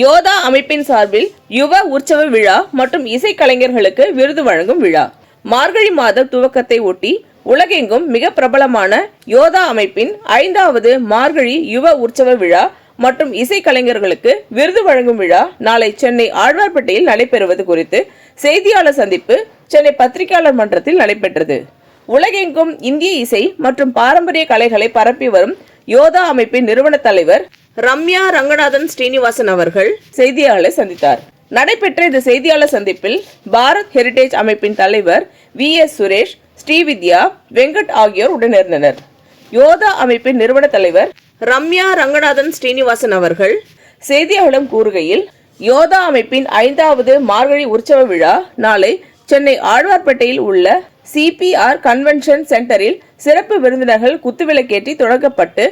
யோதா அமைப்பின் சார்பில் யுவ உற்சவ விழா மற்றும் இசைக்கலைஞர்களுக்கு விருது வழங்கும் விழா. மார்கழி மாத துவக்கத்தை ஒட்டி உலகெங்கும் மிக பிரபலமான யோதா அமைப்பின் ஐந்தாவது மார்கழி யுவ உற்சவ விழா மற்றும் இசைக்கலைஞர்களுக்கு விருது வழங்கும் விழா நாளை சென்னை ஆழ்வார்பேட்டையில் நடைபெறுவது குறித்து செய்தியாளர் சந்திப்பு சென்னை பத்திரிகையாளர் மன்றத்தில் நடைபெற்றது. உலகெங்கும் இந்திய இசை மற்றும் பாரம்பரிய கலைகளை பரப்பி வரும் யோதா அமைப்பின் நிறுவன தலைவர் ரம்யா ரங்கநாதன் ஸ்ரீனிவாசன் அவர்கள் செய்தியாளரை சந்தித்தார். நடைபெற்ற இந்த செய்தியாளர் சந்திப்பில் பாரத் ஹெரிடேஜ் அமைப்பின் தலைவர் வி எஸ் சுரேஷ் ஸ்ரீவித்யா வெங்கட் ஆகியோர் உடனிருந்தனர். யோதா அமைப்பின் நிறுவன தலைவர் ரம்யா ரங்கநாதன் ஸ்ரீனிவாசன் அவர்கள் செய்தியாளர்களிடம் கூறுகையில் யோதா அமைப்பின் ஐந்தாவது மார்கழி உற்சவ விழா நாளை சென்னை ஆழ்வார்பேட்டையில் உள்ள சிபிஆர் கன்வென்ஷன் சென்டரில் சிறப்பு விருந்தினர்கள் குத்துவிளக்கேற்றி தொடங்கப்பட்டு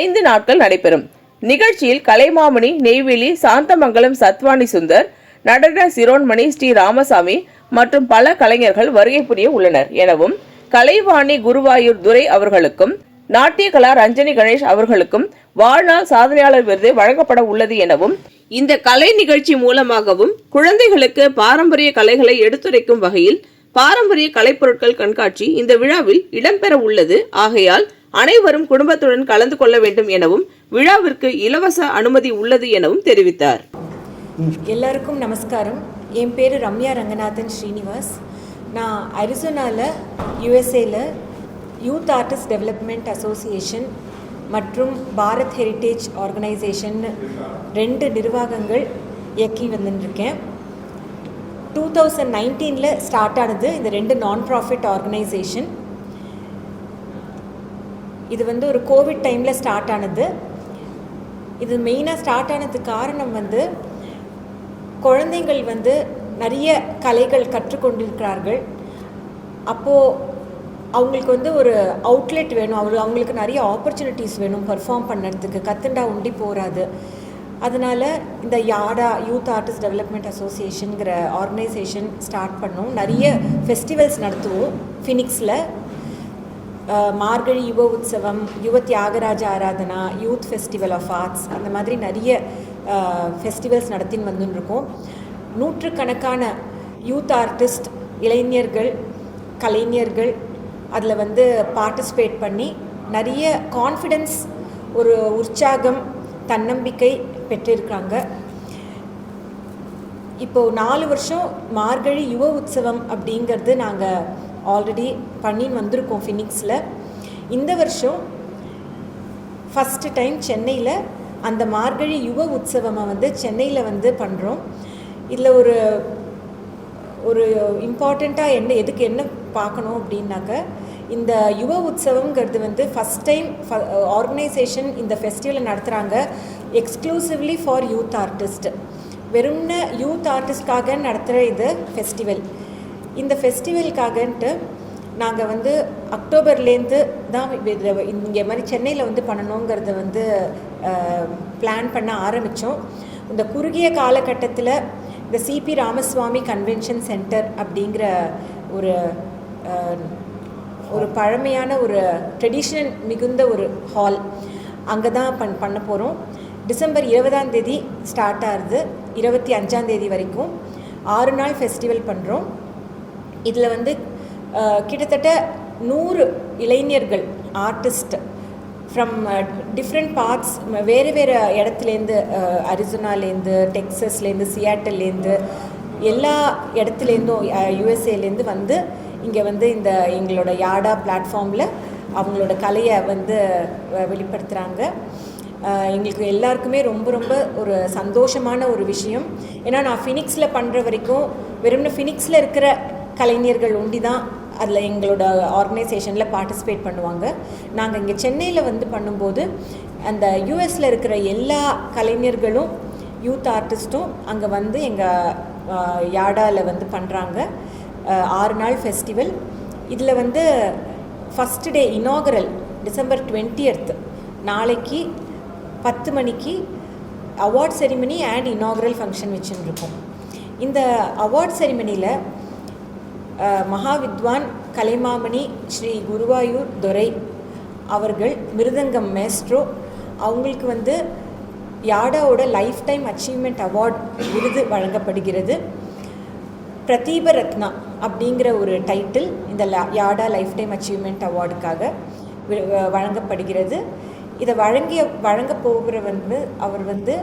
ஐந்து நாட்கள் நடைபெறும். நிகழ்ச்சியில் கலைமாமணி நெய்வேலி சாந்தமங்கலம் சத்வானி சுந்தர் நடன சிரோன்மணி ஸ்ரீ ராமசாமி மற்றும் பல கலைஞர்கள் வருகை புரிய உள்ளனர். எனவும் கலைவாணி குருவாயூர் துரை அவர்களுக்கும் நாட்டிய கலா ரஞ்சனி கணேஷ் அவர்களுக்கும் வாழ்நாள் சாதனையாளர் விருது வழங்கப்பட உள்ளது எனவும் இந்த கலை நிகழ்ச்சி மூலமாகவும் குழந்தைகளுக்கு பாரம்பரிய கலைகளை எடுத்துரைக்கும் வகையில் பாரம்பரிய கலைப்பொருட்கள் கண்காட்சி இந்த விழாவில் இடம்பெற உள்ளது. ஆகையால் அனைவரும் குடும்பத்துடன் கலந்து கொள்ள வேண்டும் எனவும் விழாவிற்கு இலவச அனுமதி உள்ளது எனவும் தெரிவித்தார். எல்லாருக்கும் நமஸ்காரம். என் பேர் ரம்யா ரங்கநாதன் ஸ்ரீனிவாஸ். நான் அரிசோனாவில் யுஎஸ்ஏல யூத் ஆர்டிஸ்ட் டெவலப்மெண்ட் அசோசியேஷன் மற்றும் பாரத் ஹெரிட்டேஜ் ஆர்கனைசேஷன் ரெண்டு நிர்வாகங்கள் இயக்கி வந்துட்டுருக்கேன் டூ தௌசண்ட் நைன்டீனில் ஸ்டார்ட் ஆனது இந்த ரெண்டு நான் ப்ராஃபிட் ஆர்கனைசேஷன் இது வந்து ஒரு கோவிட் டைமில் ஸ்டார்ட் ஆனது. இது மெயினாக ஸ்டார்ட் ஆனதுக்கு காரணம் வந்து குழந்தைகள் வந்து நிறைய கலைகள் கற்றுக்கொண்டிருக்கிறார்கள். அப்போது அவங்களுக்கு வந்து ஒரு அவுட்லெட் வேணும். அவர் அவங்களுக்கு நிறைய ஆப்பர்ச்சுனிட்டிஸ் வேணும் பெர்ஃபார்ம் பண்ணுறதுக்கு. கத்துண்டா உண்டி போகாது அதனால் இந்த யாடா யூத் ஆர்டிஸ்ட் டெவலப்மெண்ட் அசோசியேஷனுங்கிற ஆர்கனைசேஷன் ஸ்டார்ட் பண்ணோம். நிறைய ஃபெஸ்டிவல்ஸ் நடத்துவோம். ஃபினிக்ஸில் Margazhi Yuva Utsavam Yuva Thyagaraja Aradhana youth festival of arts அந்த மாதிரி நிறைய ஃபெஸ்டிவல்ஸ் நடத்தின்னு வந்துன்னு இருக்கோம் நூற்றுக்கணக்கான யூத் ஆர்டிஸ்ட் இளைஞர்கள் கலைஞர்கள் அதில் வந்து பார்ட்டிசிபேட் பண்ணி நிறைய கான்ஃபிடென்ஸ் ஒரு உற்சாகம் தன்னம்பிக்கை பெற்றிருக்காங்க. இப்போது நாலு வருஷம் மார்கழி யுவ உற்சவம் அப்படிங்கிறது நாங்கள் ஆல்ரெடி பண்ணின்னு வந்திருக்கோம் ஃபினிக்ஸில் இந்த வருஷம் ஃபஸ்ட்டு டைம் சென்னையில் அந்த மார்கழி யுவ உற்சவமாக வந்து சென்னையில் வந்து பண்ணுறோம் இதில் ஒரு ஒரு இம்பார்ட்டண்ட்டாக என்ன எதுக்கு என்ன பார்க்கணும் அப்படின்னாக்க இந்த யுவ உற்சவங்கிறது வந்து ஃபஸ்ட் டைம் ஆர்கனைசேஷன் இந்த ஃபெஸ்டிவலை நடத்துகிறாங்க எக்ஸ்க்ளூசிவ்லி ஃபார் யூத் ஆர்டிஸ்ட் வெறும்ன யூத் ஆர்டிஸ்ட்காக நடத்துகிற இது ஃபெஸ்டிவல் இந்த ஃபெஸ்டிவலுக்காகன்ட்டு நாங்கள் வந்து அக்டோபர்லேருந்து தான் இங்கே மாதிரி சென்னையில் வந்து பண்ணணுங்கிறத வந்து பிளான் பண்ண ஆரம்பித்தோம் இந்த குறுகிய காலகட்டத்தில் இந்த சிபி ராமசுவாமி கன்வென்ஷன் சென்டர் அப்படிங்கிற ஒரு ஒரு பழமையான ஒரு ட்ரெடிஷ்னல் மிகுந்த ஒரு ஹால் அங்கே தான் பண் பண்ண போகிறோம் டிசம்பர் இருபதாம் தேதி ஸ்டார்ட் ஆகுது. இருபத்தி அஞ்சாம் தேதி வரைக்கும் ஆறு நாள் ஃபெஸ்டிவல் பண்ணுறோம் இதில் வந்து கிட்டத்தட்ட நூறு இளைஞர்கள் ஆர்டிஸ்ட் ஃப்ரம் டிஃப்ரெண்ட் பார்ட்ஸ் வேறு வேறு இடத்துலேருந்து அரிசோனாலேருந்து டெக்ஸஸ்லேருந்து சியாட்டல்லேருந்து எல்லா இடத்துலேருந்தும் யுஎஸ்ஏலேருந்து வந்து இங்கே வந்து இந்த எங்களோட யாடா பிளாட்ஃபார்மில் அவங்களோட கலையை வந்து வெளிப்படுத்துகிறாங்க எங்களுக்கு எல்லாருக்குமே ரொம்ப ரொம்ப ஒரு சந்தோஷமான ஒரு விஷயம். ஏன்னா நான் ஃபினிக்ஸில் பண்ணுற வரைக்கும் வெறும்னு ஃபினிக்ஸில் இருக்கிற கலைஞர்கள் ஒண்டி தான் அதில் எங்களோட ஆர்கனைசேஷனில் பார்ட்டிசிபேட் பண்ணுவாங்க. நாங்கள் இங்கே சென்னையில் வந்து பண்ணும்போது அந்த யூஎஸில் இருக்கிற எல்லா கலைஞர்களும் யூத் ஆர்டிஸ்ட்டும் அங்கே வந்து எங்கள் யாடாவில் வந்து பண்ணுறாங்க ஆறு நாள் ஃபெஸ்டிவல் இதில் வந்து first day inaugural December 20th நாளைக்கு பத்து மணிக்கு award ceremony and inaugural function வச்சுருக்கோம். இந்த அவார்ட் செரிமனியில் மகாவித்வான் கலைமாமணி ஸ்ரீ குருவாயூர் துரை அவர்கள் மிருதங்கம் மேஸ்ட்ரோ அவங்களுக்கு வந்து யாடாவோட லைஃப் டைம் அச்சீவ்மெண்ட் அவார்ட் விருது வழங்கப்படுகிறது. பிரதீப ரத்னா அப்படிங்கிற ஒரு டைட்டில் இந்த லா- யாடா லைஃப் டைம் அச்சீவ்மெண்ட் அவார்டுக்காக வி- வழங்கப்படுகிறது. இதை வழங்கிய வழங்க போகிற வந்து அவர் வந்து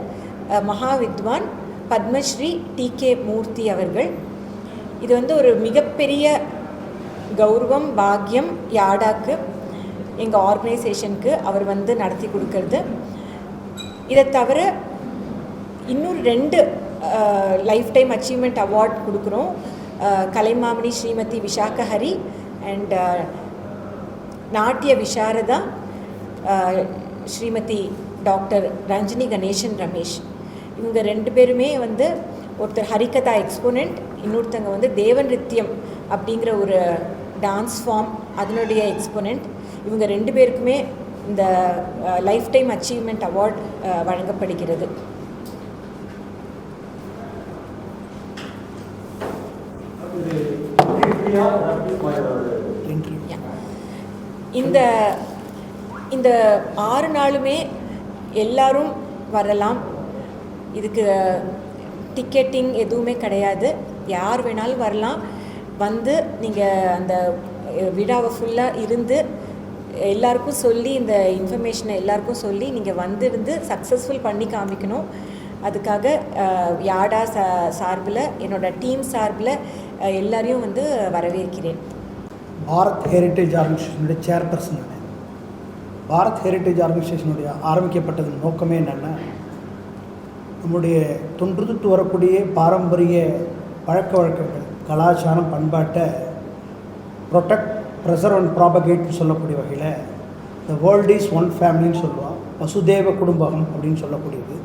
மகாவித்வான் பத்மஸ்ரீ டி கே மூர்த்தி அவர்கள். இது வந்து ஒரு மிகப்பெரிய கௌரவம் பாக்கியம் யாடாக்கு எங்கள் ஆர்கனைசேஷனுக்கு அவர் வந்து நடத்தி கொடுக்கறது. இதை தவிர இன்னும் ரெண்டு லைஃப் டைம் அச்சீவ்மெண்ட் அவார்ட் கொடுக்குறோம். கலைமாமணி ஸ்ரீமதி விஷாகஹரி அண்ட் நாட்டிய விசாரதா ஸ்ரீமதி டாக்டர் ரஞ்சினி கணேசன் ரமேஷ். இவங்க ரெண்டு பேருமே வந்து ஒருத்தர் ஹரிகதா எக்ஸ்போனண்ட் இன்னொருத்தங்க வந்து தேவநிருத்தியம் அப்படிங்கிற ஒரு டான்ஸ் ஃபார்ம் அதனுடைய எக்ஸ்போனண்ட் இவங்க ரெண்டு பேருக்குமே இந்த லைஃப் டைம் அச்சீவ்மெண்ட் அவார்ட் வழங்கப்படுகிறது. இந்த இந்த ஆறு நாளுமே எல்லாரும் வரலாம். இதுக்கு டிக்கெட்டிங் எதுவுமே கிடையாது. யார் வேணாலும் வரலாம். வந்து நீங்கள் அந்த விழாவை ஃபுல்லாக இருந்து எல்லாருக்கும் சொல்லி இந்த இன்ஃபர்மேஷனை எல்லாருக்கும் சொல்லி நீங்கள் வந்திருந்து சக்ஸஸ்ஃபுல் பண்ணி காமிக்கணும். அதுக்காக யாடா சா சார்பில் என்னோட டீம் சார்பில் எல்லாரையும் வந்து வரவேற்கிறேன். பாரத் ஹெரிட்டேஜ் ஆர்கனைசேஷனுடைய சேர்பர்சன் நான் பாரத் ஹெரிட்டேஜ் ஆர்கனைசேஷனுடைய ஆரம்பிக்கப்பட்டதன் நோக்கமே என்னென்னா நம்முடைய தொன்றுதுட்டு வரக்கூடிய பாரம்பரிய பழக்க வழக்கங்கள் கலாச்சாரம் பண்பாட்டை ப்ரொடெக்ட் ப்ரெசர்வ் அண்ட் ப்ராபகேட்னு சொல்லக்கூடிய வகையில் த வேர்ல்ட் இஸ் ஒன் ஃபேமிலின்னு சொல்லுவாள் வசுதேவ குடும்பகம் அப்படின்னு சொல்லக்கூடியது.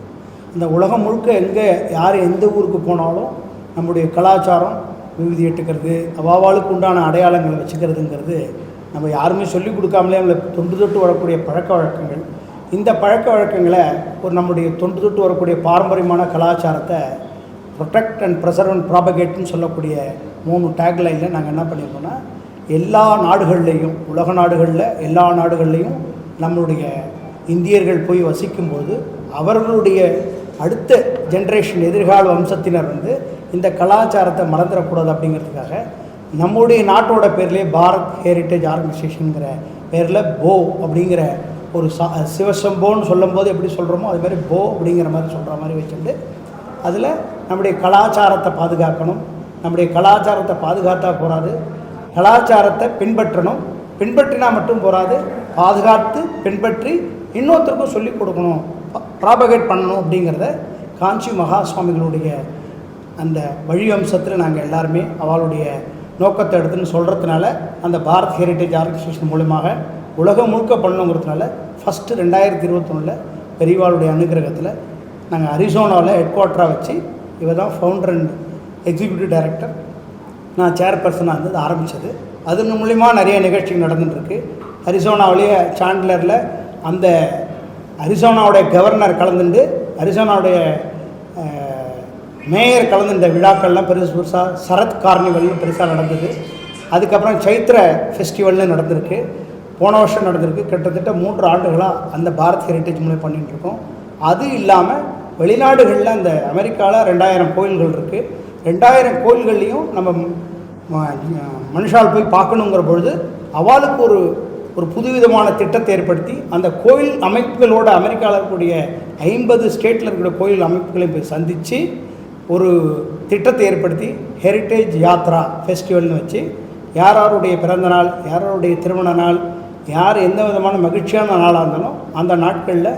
இந்த உலகம் முழுக்க எங்கே யார் எந்த ஊருக்கு போனாலும் நம்முடைய கலாச்சாரம் விகுதி எட்டுக்கிறது அவாவாளுக்கு உண்டான அடையாளங்களை வச்சுக்கிறதுங்கிறது நம்ம யாருமே சொல்லிக் கொடுக்காமலே அவங்களை தொன்று தொட்டு வரக்கூடிய பழக்க வழக்கங்கள். இந்த பழக்க வழக்கங்களை ஒரு நம்முடைய தொன்று தொட்டு வரக்கூடிய பாரம்பரியமான கலாச்சாரத்தை ப்ரொடெக்ட் அண்ட் ப்ரெசர்வ் அண்ட் ப்ராபகேட்னு சொல்லக்கூடிய மூணு டேக்லைனில் நாங்கள் என்ன பண்ணியிருக்கோம்னா எல்லா நாடுகள்லேயும் உலக நாடுகளில் எல்லா நாடுகள்லேயும் நம்மளுடைய இந்தியர்கள் போய் வசிக்கும்போது அவர்களுடைய அடுத்த ஜென்ரேஷன் எதிர்கால வம்சத்தினர் வந்து இந்த கலாச்சாரத்தை மறந்துடக்கூடாது அப்படிங்கிறதுக்காக நம்முடைய நாட்டோட பேர்லேயே பாரத் ஹெரிட்டேஜ் ஆர்கனைசேஷனுங்கிற பேரில் போ அப்படிங்கிற ஒரு சா சிவசம்போன்னு சொல்லும்போது எப்படி சொல்கிறோமோ அது மாதிரி போ அப்படிங்கிற மாதிரி சொல்கிற மாதிரி வச்சுட்டு அதில் நம்முடைய கலாச்சாரத்தை பாதுகாக்கணும். நம்முடைய கலாச்சாரத்தை பாதுகாத்தா போகாது கலாச்சாரத்தை பின்பற்றணும். பின்பற்றினா மட்டும் போகாது பாதுகாத்து பின்பற்றி இன்னொருத்தருக்கும் சொல்லிக் கொடுக்கணும். ப்ராபகேட் பண்ணணும் அப்படிங்கிறத காஞ்சி மகா சுவாமிகளுடைய அந்த வழிவம்சத்தில் நாங்கள் எல்லாருமே அவளுடைய நோக்கத்தை எடுத்துன்னு சொல்கிறதுனால அந்த பாரத் ஹெரிட்டேஜ் ஆர்கனைசேஷன் மூலமாக உலகம் முழுக்க பண்ணணுங்கிறதுனால ஃபஸ்ட்டு ரெண்டாயிரத்தி இருபத்தொன்னில் பெரியவாளுடைய அனுகிரகத்தில் நாங்கள் அரிசோனாவில் ஹெட் குவார்ட்டராக வச்சு இவர் தான் ஃபவுண்டர் அண்ட் எக்ஸிக்யூட்டிவ் டைரக்டர் நான் சேர்பர்சனாக இருந்தது ஆரம்பித்தது அதன் மூலிமா நிறைய நிகழ்ச்சிகள் நடந்துட்டுருக்கு. அரிசோனாவிலேயே சாண்ட்லரில் அந்த அரிசோனாவுடைய கவர்னர் கலந்துட்டு அரிசோனாவுடைய மேயர் கலந்து இந்த விழாக்கள்லாம் பெருசு பெருசாக சரத் கார்னிவல்னு பெருசாக நடந்தது. அதுக்கப்புறம் சைத்ர ஃபெஸ்டிவல்னு நடந்திருக்கு. போன வருஷம் நடந்திருக்கு. கிட்டத்தட்ட மூன்று ஆண்டுகளாக அந்த பாரத் ஹெரிட்டேஜ் மூலம் பண்ணிகிட்ருக்கோம் இருக்கோம். அது இல்லாமல் வெளிநாடுகளில் அந்த அமெரிக்காவில் ரெண்டாயிரம் கோயில்கள் இருக்குது ரெண்டாயிரம் கோயில்கள்லேயும் நம்ம மனுஷால் போய் பார்க்கணுங்கிற பொழுது அவளுக்கு ஒரு ஒரு புதுவிதமான திட்டத்தை ஏற்படுத்தி அந்த கோயில் அமைப்புகளோட அமெரிக்காவில் இருக்கக்கூடிய ஐம்பது ஸ்டேட்டில் இருக்கக்கூடிய கோயில் அமைப்புகளையும் போய் சந்தித்து ஒரு திட்டத்தை ஏற்படுத்தி ஹெரிட்டேஜ் யாத்ரா ஃபெஸ்டிவல்னு வச்சு யார் யாருடைய பிறந்த நாள் யார் யாருடைய திருமண நாள் யார் எந்த விதமான மகிழ்ச்சியான நாளாக இருந்தாலும் அந்த நாட்களில்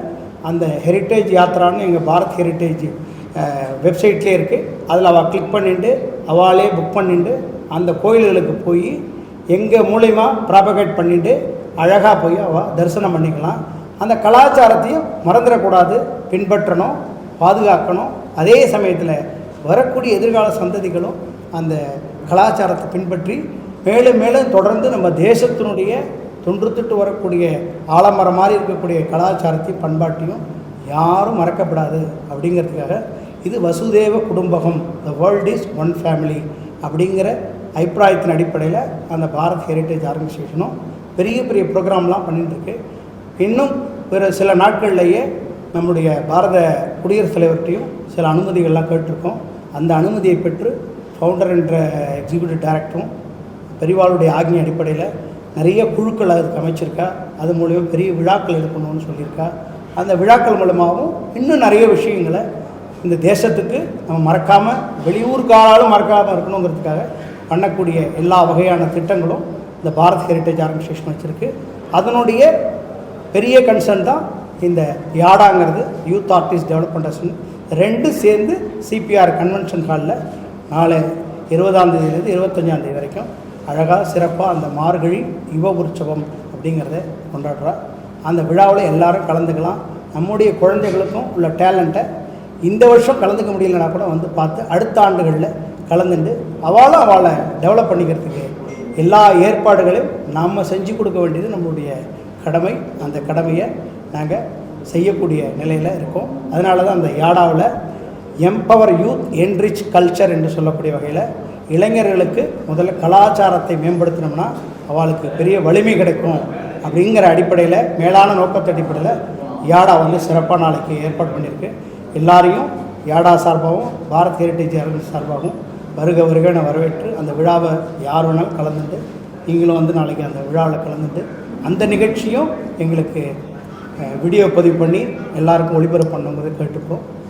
அந்த ஹெரிட்டேஜ் யாத்ரான்னு எங்கள் பாரத் ஹெரிட்டேஜ் வெப்சைட்லேயே இருக்குது அதில் அவள் கிளிக் பண்ணிட்டு அவளே புக் பண்ணிட்டு அந்த கோயில்களுக்கு போய் எங்கள் மூலயமா ப்ராபகேட் பண்ணிட்டு அழகாக போய் அவள் தரிசனம் பண்ணிக்கலாம். அந்த கலாச்சாரத்தையும் மறந்துடக்கூடாது. பின்பற்றணும் பாதுகாக்கணும். அதே சமயத்தில் வரக்கூடிய எதிர்கால சந்ததிகளும் அந்த கலாச்சாரத்தை பின்பற்றி மேலும் மேலும் தொடர்ந்து நம்ம தேசத்தினுடைய தொன்றுத்துட்டு வரக்கூடிய ஆலமரம் மாதிரி இருக்கக்கூடிய கலாச்சாரத்தையும் பண்பாட்டையும் யாரும் மறக்கப்படாது. அப்படிங்கிறதுக்காக இது Vasudeva குடும்பகம் the world is one family அப்படிங்கிற அபிப்பிராயத்தின் அடிப்படையில் அந்த பாரத் ஹெரிட்டேஜ் ஆர்கனைசேஷனும் பெரிய பெரிய ப்ரோக்ராம்லாம் பண்ணிட்டுருக்கு இன்னும் ஒரு சில நாட்கள்லேயே நம்முடைய பாரத குடியரசுத் தலைவர்கிட்டையும் சில அனுமதிகள்லாம் கேட்டிருக்கோம். அந்த அனுமதியை பெற்று ஃபவுண்டர் என்ற எக்ஸிக்யூட்டிவ் டைரக்டரும் பெரிவாளுடைய ஆக்னி அடிப்படையில் நிறைய குழுக்கள் அதுக்கு அமைச்சிருக்கா. அது மூலிமா பெரிய விழாக்கள் எடுக்கணும்னு சொல்லியிருக்கா. அந்த விழாக்கள் மூலமாகவும் இன்னும் நிறைய விஷயங்களை இந்த தேசத்துக்கு நம்ம மறக்காமல் வெளியூர்காலும் மறக்காமல் இருக்கணுங்கிறதுக்காக பண்ணக்கூடிய எல்லா வகையான திட்டங்களும் இந்த பாரத் ஹெரிட்டேஜ் ஆர்கனைசேஷன் வச்சுருக்கு. அதனுடைய பெரிய கன்சர்ன் தான் இந்த யாடாங்கிறது யூத் ஆர்டிஸ்ட் டெவலப்மெண்ட் அசன் ரெண்டு சேர்ந்து சிபிஆர் கன்வென்ஷன் ஹாலில் நாளை இருபதாம் தேதியிலேருந்து இருபத்தஞ்சாம் தேதி வரைக்கும் அழகாக சிறப்பாக அந்த மார்கழி யுவ உற்சவம் அப்படிங்கிறத கொண்டாடுறா. அந்த விழாவில் எல்லாரும் கலந்துக்கலாம். நம்முடைய குழந்தைகளுக்கும் உள்ள டேலண்ட்டை இந்த வருஷம் கலந்துக்க முடியலனா கூட வந்து பார்த்து அடுத்த ஆண்டுகளில் கலந்துட்டு அவளும் அவளை டெவலப் பண்ணிக்கிறதுக்கு எல்லா ஏற்பாடுகளையும் நாம் செஞ்சு கொடுக்க வேண்டியது நம்மளுடைய கடமை. அந்த கடமையை நாங்கள் செய்யக்கூடிய நிலையில் இருக்கோம். அதனால தான் அந்த யாடாவில் எம்பவர் யூத் என்ரிச் கல்ச்சர் என்று சொல்லக்கூடிய வகையில் இளைஞர்களுக்கு முதல்ல கலாச்சாரத்தை மேம்படுத்தினோம்னா அவளுக்கு பெரிய வலிமை கிடைக்கும் அப்படிங்கிற அடிப்படையில் மேலான நோக்கத்தை அடிப்படையில் யாடா வந்து சிறப்பாக நாளைக்கு ஏற்பாடு பண்ணியிருக்கு. எல்லாரையும் யாடா சார்பாகவும் பாரத் ஹெரிட்டேஜ் அரங்கு சார்பாகவும் வருக வருகனை வரவேற்று அந்த விழாவை யார் வேணாலும் கலந்துட்டு நீங்களும் வந்து நாளைக்கு அந்த விழாவில் கலந்துட்டு அந்த நிகழ்ச்சியும் எங்களுக்கு வீடியோ பதிவு பண்ணி எல்லாருக்கும் ஒளிபரப்பு பண்ணும்போது கேட்டுப்போம்.